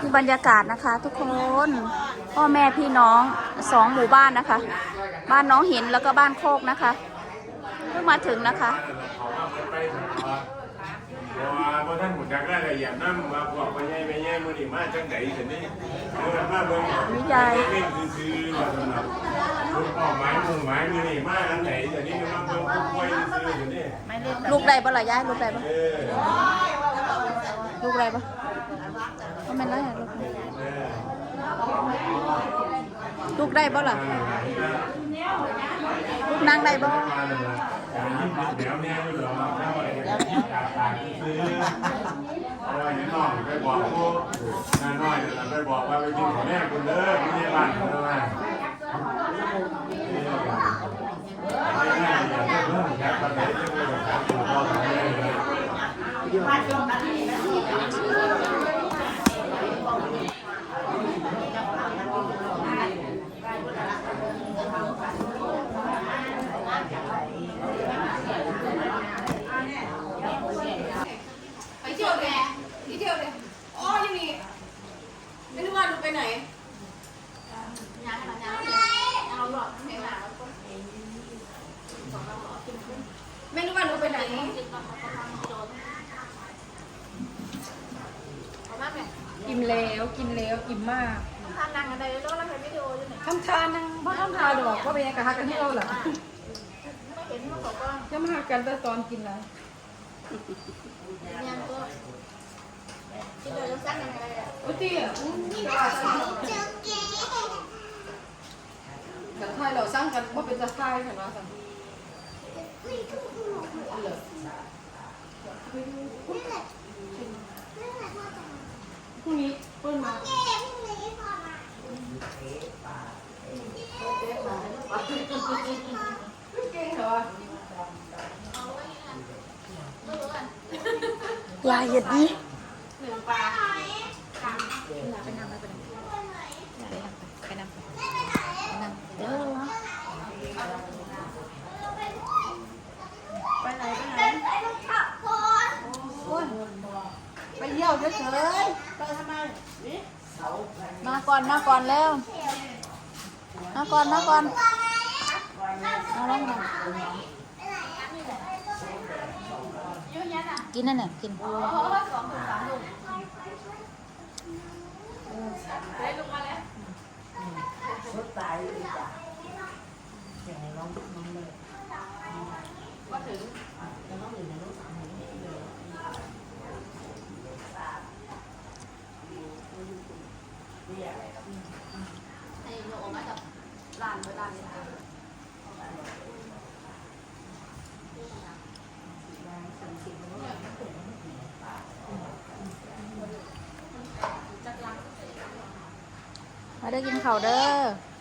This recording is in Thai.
คือบรรยากาศนะคะ ทุกคนพ่อแม่พี่น้องสองหมู่บ้านนะคะ บ้านน้องหินแล้วก็บ้านโคกนะคะเพิ่งมาถึงนะคะเขาว่าไปถึงว่าเพราะว่าพอท่านหมุนจากรายละเอียดนั่นมาบอกว่าใหญ่ไม่ใหญ่มือนี่มาจังไหนถึงนี่เออมาเบิ่งวิยายเล่นซื้อๆว่าสำหรับลูกออกไม้มุงไม้มือนี่มาอันไหนแต่นี่ก็มาเบิ่งผู้ป่วยซื้อถึงนี่ลูกใดบ่ล่ะยายลูกใดบ่ เออลูกใดบ่ก็ไม่นไรลูกเออลูกได้บ่ล่ะลูกนางได้บ่มาเลยนะอย่างนี้เดี๋ยวเนี่ยไม่หรอกถ้าว่าอย่างนี้ตากตากซื้อเพราะว่าอย่างน้องไปบอกพวกน้อยๆไปบอกว่าไปกินของแม่คุณเด้อไม่ใช่บ้านคุณเด้อไปเที่ยวแกไปเที่ยวเลยอ๋อยังมี ไม่รู้ว่าหนูไปไหนยังยังยังเอาหลอดไม่หาไม่รู้ว่าหนูไปไหนเอาบ้างไงอิ่มแล้วกินแล้วอิ่มมากทานนางอะไรแล้วเราเห็นวิดีโออยู่ไหนทำทานนังเพราะทำทานดอกว่าเป็นยังไงกันกันที่เราเหรอไม่เห็นมาขอก็จะมาหากันแต่ตอนกินแล้วยังก็ที่เราจะสร้างยังไงอะโอ้ยเตี้ยกันไทยเราสร้างกันว่าเป็นจะไทยเห็นไห มสันพรุ่งนี้เปิ้ลมาเก่งเหรอยายเห็ดนี้หนึ่งปลา ไปนำไปไปนำไปนำไปนำเด้อ ไปไหนไปไหน ไป เยี่ยวเฉยไปทำไมนี่มาก่อนมาก่อนแล้ว มาก่อนมาก่อนเอาลงมาเยอะแยะอะกินนั่นน่ะกินโอ้สองถุงสามถุงได้ลงมาแล้วก็ถึงไอ้หนูออกมาจากร้านเวลาเนี่ย มา เด้อกินข้าวเด้อ